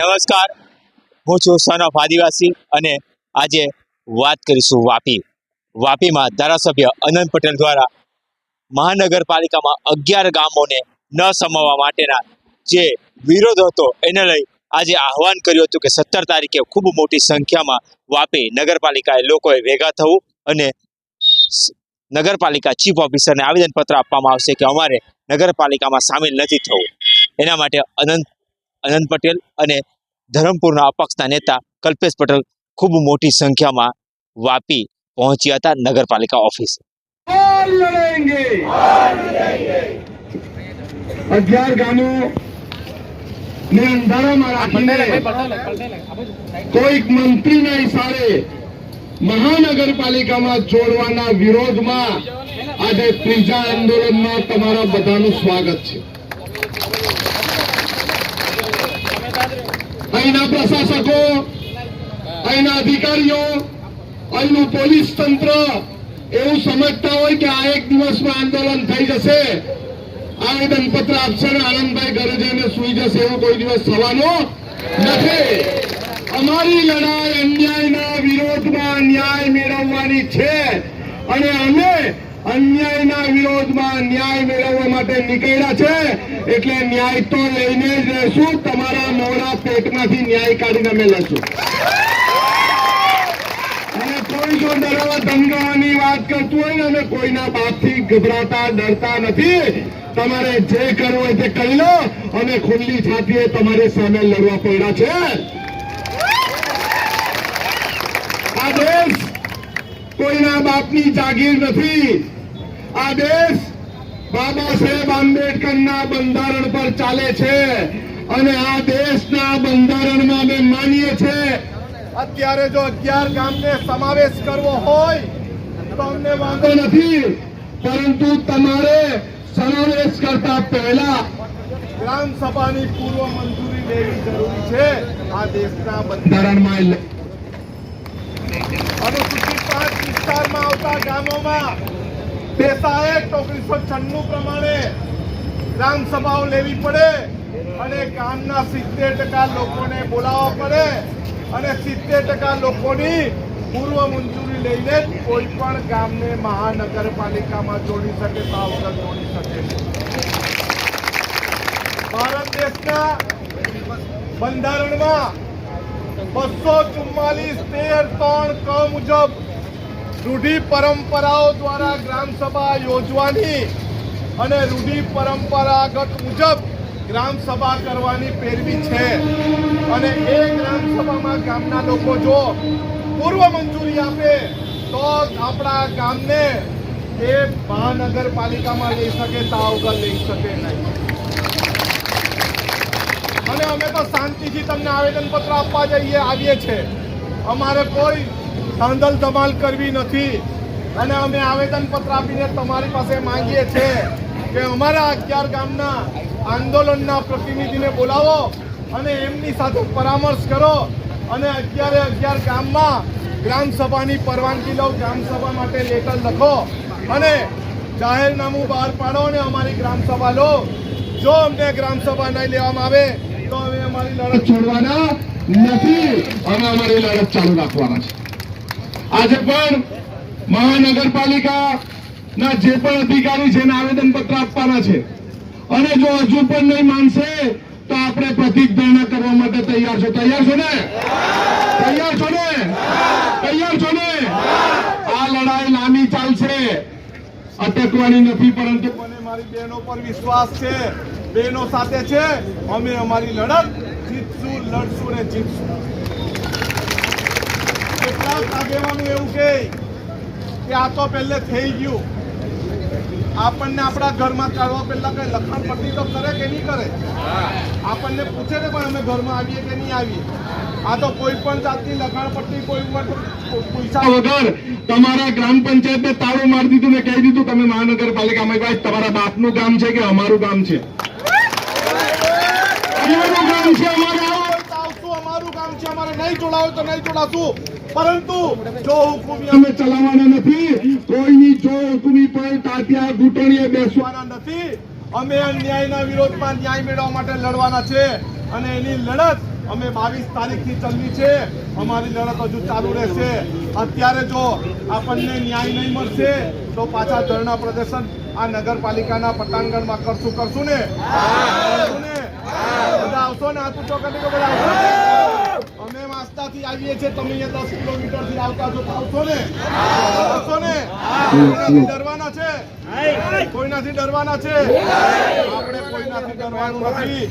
નમસ્કાર. હું છું સન ઓફ આદિવાસી અને આજે વાત કરીશું વાપી. વાપીમાં ધારાસભ્ય અનંત પટેલ દ્વારા મહાનગરપાલિકામાં અગિયાર ગામોને ન સમાવવા માટેના જે વિરોધ હતો એને લઈ આજે આહવાન કર્યું હતું કે સત્તર તારીખે ખૂબ મોટી સંખ્યામાં વાપી નગરપાલિકાએ લોકોએ ભેગા થવું અને નગરપાલિકા ચીફ ઓફિસરને આવેદનપત્ર આપવામાં આવશે કે અમારે નગરપાલિકામાં સામેલ નથી થવું. એના માટે અનંત અનંત પટેલ અને ધરમપુરના અપક્ષના નેતા કલ્પેશ પટેલ ખૂબ મોટી સંખ્યામાં વાપી પહોંચ્યા હતા નગરપાલિકા ઓફિસે. અગિયાર ગામો ને કોઈક મંત્રીના ઇશારે મહાનગરપાલિકામાં જોડવાના વિરોધમાં આજે ત્રીજા આંદોલનમાં તમારા બધાનું સ્વાગત છે. અહીંના પ્રશાસકો, અહીંના અધિકારીઓ, અહીંનું પોલીસ તંત્ર, એવું સમજતા હોય કે આ એક દિવસમાં આંદોલન થઈ જશે. આવેદન પત્ર આપશે ને આનંદભાઈ ઘરે જઈને સુઈ જશે એવું કોઈ દિવસ થવાનો નથી. અમારી લડાઈ અન્યાયના વિરોધમાં ન્યાય મેળવવાની છે. અને અમે અન્યાયના વિરોધમાં ન્યાય મેળવવા માટે નીકળ્યા છે, એટલે ન્યાય તો લઈને જ રહેશું. તમારા મોડા પેટમાંથી ન્યાય કાઢીને અમે લઈશું. અને વાત કરતું હોય ને, અમે કોઈના બાપથી ગભરાતા, ડરતા નથી. તમારે જે કરવું હોય તે કરી લો. અને ખુલ્લી છાતીએ તમારી સામે લડવા પડ્યા છે. આ દેશ કોઈના બાપની જાગીર નથી. આ દેશ બાબા સાહેબ આંબેડકરના બંધારણ પર ચાલે છે અને આ દેશના બંધારણમાં અમે માનીએ છીએ. અત્યારે જો અગિયાર ગામને સમાવેશ કરવો હોય તો અમને વાંધો નથી પરંતુ તમારે સમાવેશ કરતા પહેલા ગ્રામ સભાની પૂર્વ મંજૂરી લેવી જરૂરી છે. આ દેશના બંધારણમાં અનુસૂચિત વિસ્તારમાં આવતા ગામોમાં એક્ટ ઓગણીસો છન્નું પ્રમાણે ગ્રામ સભાઓ લેવી પડે અને ગામના સિત્તેર ટકા લોકોને બોલાવવા પડે અને સિત્તેર ટકા લોકોની પૂર્વ મંજૂરી લઈને કોઈ પણ ગામને મહાનગરપાલિકામાં જોડી શકે તો વગર જોડી શકે. ભારત દેશના બંધારણમાં બસો ચુમ્માલીસ તેર ત્રણ ક મુજબ રૂઢિ પરંપરાઓ દ્વારા ગ્રામસભા યોજવાની અને રૂઢિ પરંપરાગત મુજબ ગ્રામસભા કરવાની પેરવી છે. અને એ ગ્રામસભામાં ગામના લોકો જો પૂર્વ મંજૂરી આપે, તો આપણા ગામને એ મહાનગરપાલિકામાં લઈ શકે તા વગર લઈ શકે નહીં. અને અમે તો શાંતિથી તમને આવેદનપત્ર આપવા જઈએ, આવીએ છે અમારે કોઈ ધાંધલ ધમાલ કરવી નથી. અને અમે આવેદનપત્ર આપીને તમારી પાસે માંગીએ છીએ કે અમારા અગિયાર ગામના આંદોલનના પ્રતિનિધિને બોલાવો અને એમની સાથે પરામર્શ કરો. અને અગિયારે અગિયાર ગામમાં ગ્રામસભાની પરવાનગી લો ગ્રામસભા માટે લેટર લખો અને જાહેરનામું બહાર પાડો અને અમારી ગ્રામસભા લો. જો અમને ગ્રામસભા નહીં લેવામાં આવે, તો અમે અમારી લડત છોડવાના નથી. અમે અમારી લડત ચાલુ રાખવાના છે આજે પણ મહાનગરપાલિકા ના જે પણ અધિકારી છે એને આવેદન પત્ર આપવાના છે. અને જો હજુ પણ નહીં માનશે, તો આપણે પ્રતિક ધરણા કરવા માટે તૈયાર છો. તૈયાર છો ને? તૈયાર છો ને? તૈયાર છો ને? આ લડાઈ લાંબી ચાલશે. અટકવાની નથી, પરંતુ મને મારી બહેનો પર વિશ્વાસ છે. બહેનો સાથે છે. અમે અમારી લડત જીતશું, લડશું ને જીતશું. કેટલાક આગેવાનું એવું કે આ તો પહેલે થઈ ગયું. આપણને આપણા ઘરમાં કાઢવા પહેલા કઈ લખાણ પટ્ટી તો કરે કે નહીં કરે? આપણને પૂછે ને પણ અમે ઘરમાં આવીએ કે નહીં આવીએ. આ તો કોઈ પણ જાતની લખાણ પટ્ટી કોઈ પૈસા વગર તમારા ગ્રામ પંચાયતને તાળું મારી દીધું ને કહી દીધું તમે મહાનગરપાલિકામાં ભાઈ તમારા બાપનું ગામ છે કે અમારું ગામ છે? અમારું ગામ છે અમારે. નહીં જોડાવું તો નહીં જોડાશું. પરંતુ જો હુકુમી અમે ચલાવવાના નથી. કોઈની જો હુકુમી પર તાત્યા ઘૂંટણીએ બેસવાના નથી. અમે અન્યાયના વિરોધમાં ન્યાય મેળવવા માટે લડવાના છે અને એની લડત અમે બાવીસ તારીખથી ચલવી છે. અમારી લડત હજુ ચાલુ રહેશે. અત્યારે જો આપણને ન્યાય નહીં મળશે તો પાછા ધરણા પ્રદર્શન આ નગરપાલિકાના પટાંગણમાં કરશું કરશું ને? કરશું બધા આવશો ને? આ તું ચોકડી બધા આવશો અમે આવીએ છીએ. તમે અહીંયા દસ કિલોમીટરથી આવતા છો. તો આવશો ને? આવશો ને? કોઈનાથી ડરવાના છે. કોઈનાથી ડરવાના છે? આપણે કોઈનાથી ડરવાનું નથી.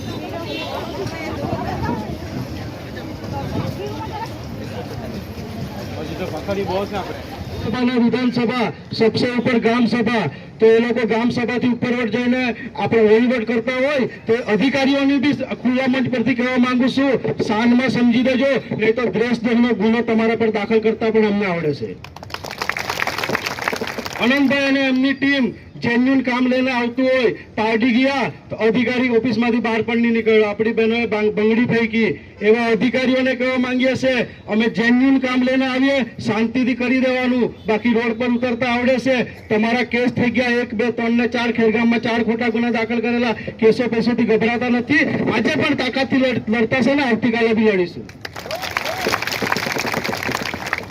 સભાના વિધાનસભા, સબસે ઉપર ગ્રામસભા તો એ લોકો ગ્રામસભાથી ઉપરવટ જઈને આપણે વહીવટ કરતા હોય તો અધિકારીઓની બી ખુલ્લા મંચ પરથી કહેવા માંગુ છું શાનમાં સમજી દેજો, નહીં તો દ્વેષનો ગુનો તમારા પર દાખલ કરતા પણ અમને આવડે છે. અનંતભાઈ અને એમની ટીમ જેન્યુન કામ લઈને આવતું હોય પાર્ટી ગયા, તો અધિકારી ઓફિસમાંથી બહાર પણ નહીં નીકળ્યો. આપણી બહેનોએ બાંગ- બંગડી ફેંકી. એવા અધિકારીઓને કહેવા માંગીએ છે, અમે જેન્યુન કામ લઈને આવીએ, શાંતિથી કરી દેવાનું. બાકી રોડ પર ઉતરતા આવડે છે. તમારા કેસ થઈ ગયા એક, બે, ત્રણ ને ચાર, ખેરગામમાં ચાર ખોટા ગુના દાખલ કરેલા. કેસો પૈસોથી ગભરાતા નથી. આજે પણ તાકાતથી લડ- લડતા છે ને? આવતીકાલે બી લડીશું.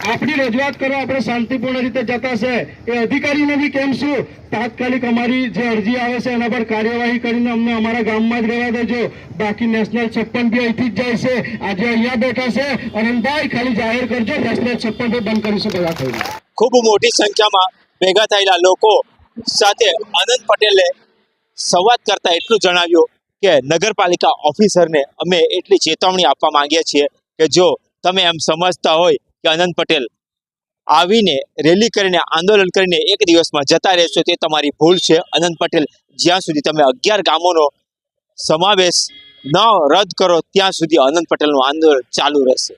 આપણી રજૂઆત કરો આપણે શાંતિપૂર્ણ રીતે જતા છે. એ અધિકારીને બી કેમ શું? તાત્કાલિક અમારી જે અરજી આવે છે, એના પર કાર્યવાહી કરીને અમને અમારા ગામમાં જ રહેવા દેજો. બાકી નેશનલ છપ્પન બી અહીંથી જ જાય છે. આજે અહીંયા બેઠા છે. અનંતભાઈ, ખાલી જાહેર કરજો. નેશનલ છપ્પન બી બંધ કરીશું બધા થઈને ખૂબ મોટી સંખ્યામાં ભેગા થયેલા લોકો સાથે આનંદ પટેલે સંવાદ કરતા એટલું જણાવ્યું કે નગરપાલિકા ઓફિસરને અમે એટલી ચેતવણી આપવા માંગીએ છીએ કે જો તમે એમ સમજતા હોય કે આનંદ પટેલ આવીને રેલી કરીને, આંદોલન કરીને એક દિવસમાં જતા રહેશો તે તમારી ભૂલ છે. આનંદ પટેલ, જ્યાં સુધી તમે અગિયાર ગામોનો સમાવેશ ન રદ કરો, ત્યાં સુધી આનંદ પટેલનું આંદોલન ચાલુ રહેશે.